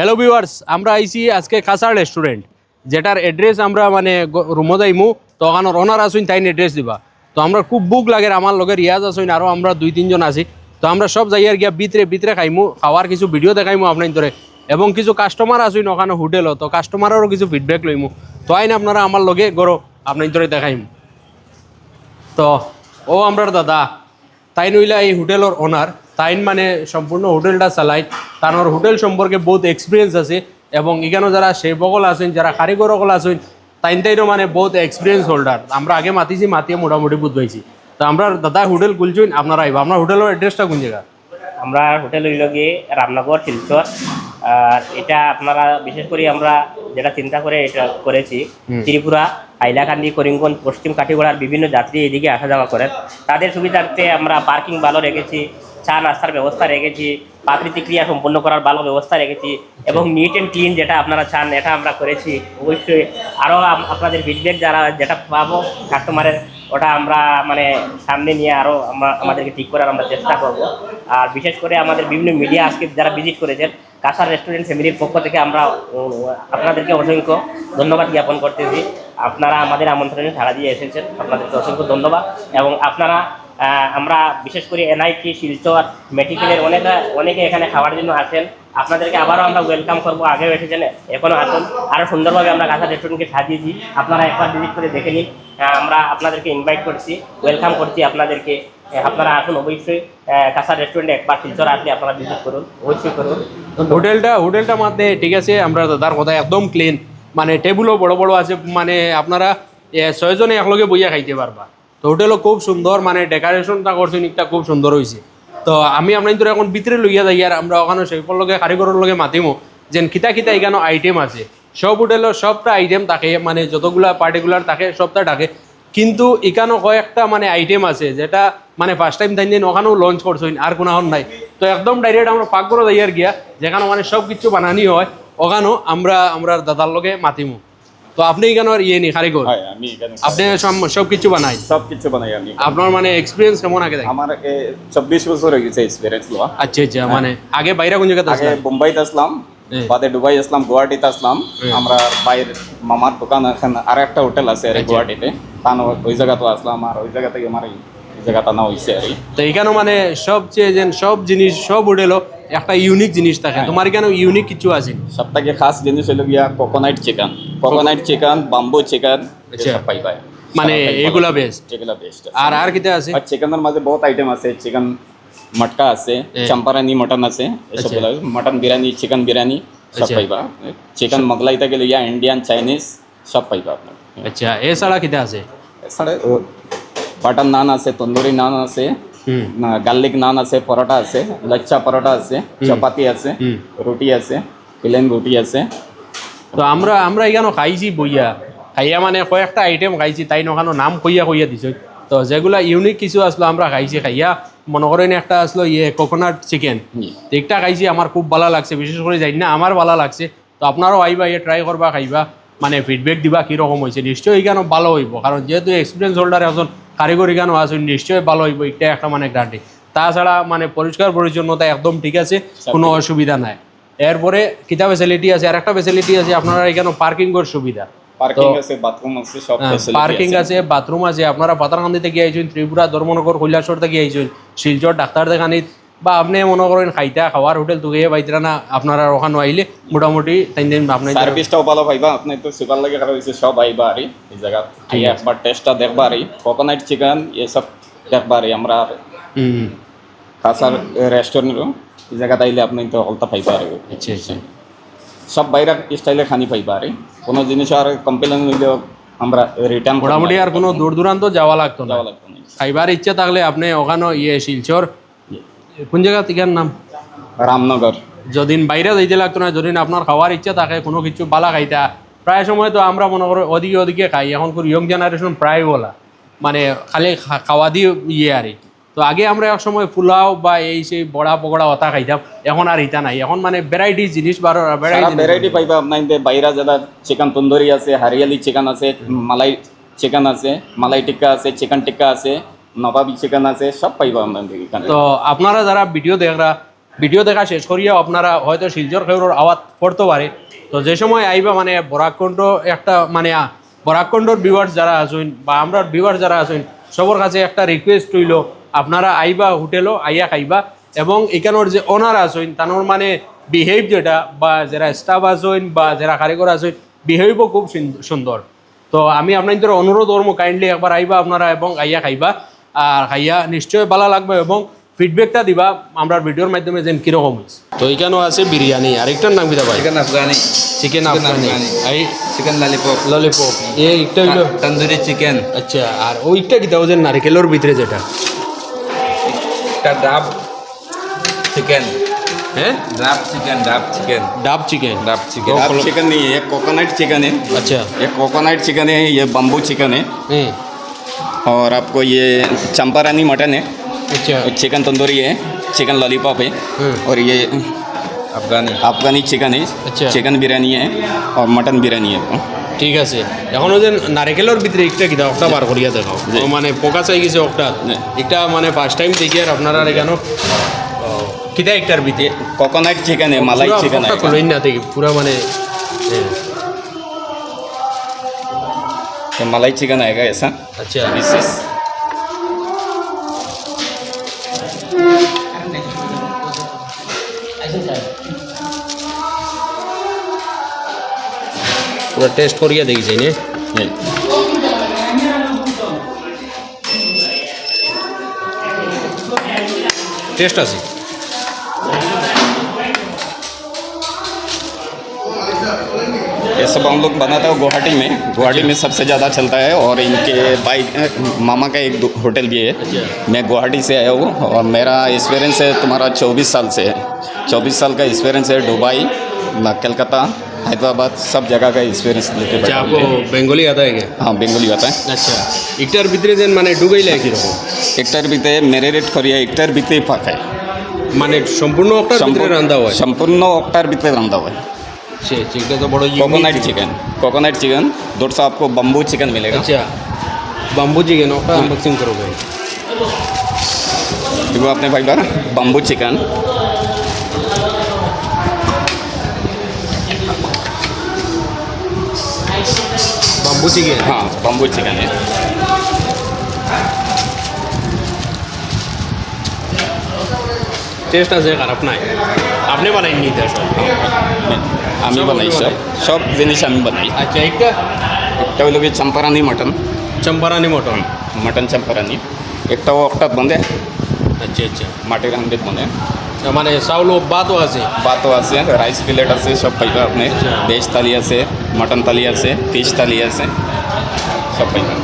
Hello viewers আমরা আইছি আজকে কাসার রেস্টুরেন্ট যেটার অ্যাড্রেস আমরা মানে রুমো যাইমু তো ওখানে ওনার আসুন তাই অ্যাড্রেস দিবা। তো আমরা খুব বুক লাগে আমার লগে রিয়াজ আসুন আরও আমরা দুই তিনজন আছি। তো আমরা সব যাইয়ার গিয়া ভিতরে ভিতরে খাইমু খাওয়ার কিছু ভিডিও দেখাইমু আপনার ধরে এবং কিছু কাস্টমার আসুন ওখানে হোটেলও তো কাস্টমারেরও কিছু ফিডব্যাক লইমু। তো আইন আপনারা আমার লগে গরো আপনার ধরে দেখাইমু। তো, ও আমরার দাদা তাই নইলা এই হোটেলের ওনার তাইন মানে সম্পূর্ণ হোটেলটা চালাই তার হোটেল সম্পর্কে বহুত এক্সপিরিয়েন্স আছে এবং এখানে যারা সেবকল আছেন যারা কারিগরকল আছেন তাইন তাইনও মানে বহুত এক্সপিরিয়েন্স হোল্ডার আমরা আগে মাতিছি মাতিয়ে মোটামুটি বুঝবাইছি তো আমরা দাদা হোটেল খুলছুন আপনারা আইবা আপনার হোটেলের অ্যাড্রেসটা কোন জায়গা? আমরা হোটেল হইল গিয়ে রামনগর শিলচর। আর এটা আপনারা বিশেষ করে আমরা যেটা চিন্তা করে এটা করেছি ত্রিপুরা হাইলাকান্দি করিমগঞ্জ পশ্চিম কাটিগড়ার বিভিন্ন যাত্রী এদিকে আসা যাওয়া করেন। তাদের সুবিধার্থে আমরা পার্কিং ভালো রেখেছি। চা নাস্তার ব্যবস্থা রেখেছি, প্রাকৃতিক ক্রিয়া সম্পন্ন করার ভালো ব্যবস্থা রেখেছি এবং নিট অ্যান্ড ক্লিন যেটা আপনারা চান, এটা আমরা করেছি। অবশ্যই আরও আপনাদের ফিডব্যাক যারা যেটা পাবো কাস্টমারের ওটা আমরা মানে সামনে নিয়ে আরও আমরা আমাদেরকে ঠিক করার আমরা চেষ্টা করব। আর বিশেষ করে আমাদের বিভিন্ন মিডিয়া আজকে যারা ভিজিট করেছেন, কাসার রেস্টুরেন্ট ফ্যামিলির পক্ষ থেকে আমরা আপনাদেরকে অসংখ্য ধন্যবাদ জ্ঞাপন করতেছি। আপনারা আমাদের আমন্ত্রণে সাড়া দিয়ে এসেছেন, আপনাদেরকে অসংখ্য ধন্যবাদ এবং আপনারা আমরা বিশেষ করে এনআইটি শিলচর মেডিকেলের অনেকে অনেকে এখানে খাওয়ার জন্য আসেন। আপনাদেরকে আবারও আমরা ওয়েলকাম করব, আগেও এসেছেন এখনও আসুন। আরও সুন্দরভাবে আমরা কাঁচা রেস্টুরেন্টকে সাজিয়েছি। আপনারা একবার ভিজিট করে দেখে নিন। আমরা আপনাদেরকে ইনভাইট করছি ওয়েলকাম করছি আপনাদেরকে। আপনারা আসুন অবশ্যই। কাঁচা রেস্টুরেন্টে একবার শিলচর আসলে আপনারা ভিজিট করুন, অবশ্যই করুন। হোটেলটা হোটেলটা মধ্যে ঠিক আছে, আমরা দাদার কথা একদম ক্লিন মানে টেবিলও বড় বড় আছে মানে আপনারা ছয়জনে একলগে বইয়া খাইতে পারবা। তো হোটেলও খুব সুন্দর মানে ডেকোরেশনটা করছেন একটা খুব সুন্দর হয়েছে তো আমি আপনার এখন ভিতরে লইয়া যাই আর আমরা ওখানে সেইপর লগে কারিগরের লগে মাতিমো। যেন খিতা খিতা এখানে আইটেম আছে। সব হোটেলের সবটা আইটেম থাকে মানে যতগুলা পার্টিকুলার থাকে, সবটা থাকে। কিন্তু এখানেও কয়েকটা মানে আইটেম আছে, যেটা মানে ফার্স্ট টাইম তাই দিন ওখানেও লঞ্চ করছেন আর কোনো এখন নাই। তো একদম ডাইরেক্ট আমরা পাক করে যাই আর গিয়া, যেখানে মানে সব কিছু বানানি হয়, ওখানেও আমরা আমরা দাদার লগে মাতিমু। তো আপনি এখানে আর ইয়ে নি কারিগর হয় আপনি সব কিছু বানাই। সব কিছু বানাই আমি। আপনার মানে এক্সপিরিয়েন্স কেমন আগে আমার চব্বিশ বছর হয়ে গেছে এক্সপিরিয়েন্স আচ্ছা আচ্ছা মানে আগে বাইরে কোন জায়গাতে আগে আসলাম? হ্যাঁ। বাদে দুবাই আসলাম গুয়াহাটিতে আসলাম। আমরা মামার দোকান এখন আর একটা হোটেল আছে আর গুয়াহাটিতে। তান ওই জায়গাতে আসলাম আর ওই জায়গা থেকে আমার এই জায়গাটা না হয়েছে আর। তো এখানেও মানে সবচেয়ে যেন সব জিনিস সব হোটেলও একটা ইউনিক জিনিস থাকে। তোমার এখানে ইউনিক কিছু আছে? সব থেকে খাস জিনিস হলো গিয়া coconut chicken coconut chicken bamboo chicken আচ্ছা। সব পাইবা মানে এগুলা বেস্ট এগুলা বেস্ট আর আর কিতে আছে আর চিকেনের মাঝে বহুত আইটেম আছে চিকেন মটকা আছে চম্পারানি মটন আছে এসবগুলা মটন বিরিয়ানি চিকেন বিরিয়ানি সব আচ্ছা। পাইবা চিকেন মোগলাই থেকে লিয়া ইন্ডিয়ান চাইনিজ সব পাইবা আপনার আচ্ছা এছাড়া কিতে আছে এছাড়া বাটার নান আছে তন্দুরি নান আছে হুম গার্লিক নান আছে পরোটা আছে লচ্চা পরোটা আছে চপাতি আছে হুম। রুটি আছে প্লেন রুটি আছে তো আমরা আমরা এখানে খাইছি বইয়া। খাইয়া মানে কয়েকটা আইটেম খাইছি তাই নখানো নাম কইয়া কইয়া দিছে। তো যেগুলা ইউনিক কিছু আসলো আমরা খাইছি খাইয়া মনে করেন একটা আসলো ইয়ে কোকোনাট চিকেন। একটা খাইছি আমার খুব ভালো লাগছে বিশেষ করে জানি না আমার ভালো লাগছে। তো আপনারাও আইবা ইয়ে ট্রাই করবা খাইবা মানে ফিডব্যাক দিবা কীরকম হয়েছে নিশ্চয়ই এখানে ভালো হইব। কারণ যেহেতু এক্সপিরিয়েন্স হোল্ডার একজন কারিগর এখানে আছে নিশ্চয়ই ভালো হইব এটা একটা মানে গ্যারান্টি তাছাড়া মানে পরিষ্কার পরিচ্ছন্নতা একদম ঠিক আছে কোনো অসুবিধা নাই। এরপরে কিতা ফেসিলিটি আছে? আর একটা ফেসিলিটি আছে আপনারা এখানে পার্কিং এর সুবিধা। পার্কিং আছে বাথরুম আছে পার্কিং আছে। আপনারা পাতারকান্দি থেকে আইছেন ত্রিপুরা ধর্মনগর কৈলাসর থেকে আইছেন শিলচর ডাক্তার দেখানিত বা আপনি মনে করেন খাইতা খাওয়ার হোটেল তুকে পাইতরা না আপনারা ওখানে আইলে মোটামুটি তিন দিন আপনার সার্ভিসটাও ভালো পাইবা আপনি তো সুপার লাগে খারাপ হয়েছে সব আইবা আরি এই জায়গা একবার টেস্টটা দেখবা আরি কোকোনাট চিকেন এসব দেখবা আরি আমরা কাসার রেস্টুরেন্টও এই জায়গাতে আইলে আপনি তো হলতা পাইবা আরি আচ্ছা আচ্ছা। সব বাইরের স্টাইলে খানি পাইবা আরি কোনো জিনিস আর কমপ্লেন হইলেও আমরা রিটার্ন মোটামুটি আর কোনো দূর দূরান্ত যাওয়া লাগতো না। খাইবার ইচ্ছা থাকলে আপনি ওখানে ইয়ে শিলচর। কোন জায়গা থেকে নাম? রামনগর। যদিন বাইরে যাইতে লাগতো না যদিন আপনার খাওয়ার ইচ্ছা থাকে কোনো কিছু বালা খাইতা। প্রায় সময় তো আমরা মনে করো ওদিকে ওদিকে খাই। এখন ইয়ং জেনারেশন প্রায় বলা। মানে খালি খাওয়া দিয়ে ইয়ে আর তো আগে আমরা এক সময় পোলাও বা এই সেই বড়া পকোড়া অতা খাইতাম এখন আর এটা নাই। এখন মানে ভ্যারাইটি জিনিস বা সারা ভ্যারাইটি ভ্যারাইটি পাইবা আপনার বাইরা যেটা চিকেন তন্দুরি আছে হারিয়ালি চিকেন আছে মালাই চিকেন আছে মালাই টিক্কা আছে চিকেন টিক্কা আছে নবাবি চিকেন আছে সব পাইবা আপনাদের তো আপনারা যারা ভিডিও দেখরা ভিডিও দেখা শেষ করিয়াও আপনারা হয়তো শিলচর খেউরের আওয়াজ পড়তে পারে। তো যে সময় আইবা মানে বরাকণ্ঠ একটা মানে আ, বরাকণ্ঠর ভিউয়ার্স যারা আছেন বা আমরা ভিউয়ার্স যারা আছেন সবার কাছে একটা রিকোয়েস্ট হইল আপনারা আইবা হোটেলও আইয়া খাইবা। এবং এখানোর যে ওনার আসইন তানোর মানে বিহেভ যেটা বা যারা স্টাফ আসইন বা যারা কারিগর আসইন বিহেভও খুব সুন্দর। তো আমি আপনাদের অনুরোধ করব কাইন্ডলি একবার আইবা আপনারা এবং আইয়া খাইবা। আর খাইয়া নিশ্চয় ভালো লাগবে এবং ফিডব্যাকটা দিবা আমরা ভিডিওর মাধ্যমে যেন কীরকম হয়েছে। তো এখানেও আছে বিরিয়ানি আরেকটার নাম দিতে পারি চিকেন আফগানি। চিকেন আফগানি। এই চিকেন ললিপপ ললিপপ এই একটা তন্দুরি চিকেন। আচ্ছা আর ওইটা কি দেওয়া যেন নারিকেলের ভিতরে যেটা? का ड्राप चिकन হ্যাঁ ड्राप चिकन ड्राप चिकन ডাব চিকেন ड्राप चिकन आप चिकन नहीं है ये कोकोनट चिकन है আচ্ছা ये कोकोनट चिकन है ये बम्बू चिकन है হ্যাঁ और आपको ये चंपारानी मटन है আচ্ছা चिकन तंदूरी है चिकन लॉलीपॉप है हम्म। और ये अफगानी अफगानी चिकन है अच्छा। चिकन बिरयानी है और मटन बिरयानी है ঠিক আছে। এখন যে নারিকেলের ভিতরে একটা কিনা অক্টা বার করিয়া দেখাও। মানে পোকা চাই গেছে অক্টা একটা মানে ফার্স্ট টাইম দেখি আর আপনারা এখানে কিনা একটার ভিতরে? কোকোনাট চিকেন মালাই চিকেন খুলেন না দেখি পুরা মানে মালাই চিকেন আয়েগা এসা আচ্ছা। বিশেষ পুরা টেস্ট করিয়া দেখি যাই নে ये টেস্ট আছে ये सब हम लोग बनाता है गुवाहाटी में गुवाहाटी में सबसे ज़्यादा चलता है और इनके भाई मामा का एक दो- होटल भी है अच्छा। मैं गुवाहाटी से आया हूँ और मेरा एक्सपीरियंस है तुम्हारा चौबीस साल से है चौबीस साल का एक्सपीरियंस है दुबई ना कलकत्ता हैदराबाद सब जगह का एक्सपीरियंस लेके আচ্ছা बैठा আপকো हूँ मैं। বেঙ্গলি আতা है क्या हाँ बेंगली आता है আচ্ছা একটার ভিতরে যেন মানে ডুবাইলে কিরকম हेक्टर बीते मेरे रेट करिए हेक्टर बीते पाक है মানে সম্পূর্ণ একটার ভিতরে রান্দা হয় संपूर्ण ऑक्टार बीते रंधा हुआ है সে চিকেন তো বড় कोकोनट चिकन कोकोनट चिकन दो सौ आपको बम्बू चिकन मिलेगा আচ্ছা বাম্বু চিকেন ওটা আনবক্সিং করো ভাই देखो अपने भाई बार बम्बू चिकन বাম্বু চিকেন हाँ बम्बू चिकन है টেস্ট আছে খারাপ নাই আপনি বানাই নিতে সব আমি সব বানাই আপনি সব সব জিনিস আমি বানাই আচ্ছা একটা একটা হলো গিয়ে Champarani mutton Champarani mutton mutton Champarani একটা ও একটা বন্ধে আচ্ছা আচ্ছা মাটির হান্ডিত বন্ধে মানে চাউল বাতও আছে ভাতও আছে রাইস প্লেট আছে সব পাইবা আপনি ভেজ থালি আছে মটন থালি আছে ফিশ থালি আছে সব পাইবা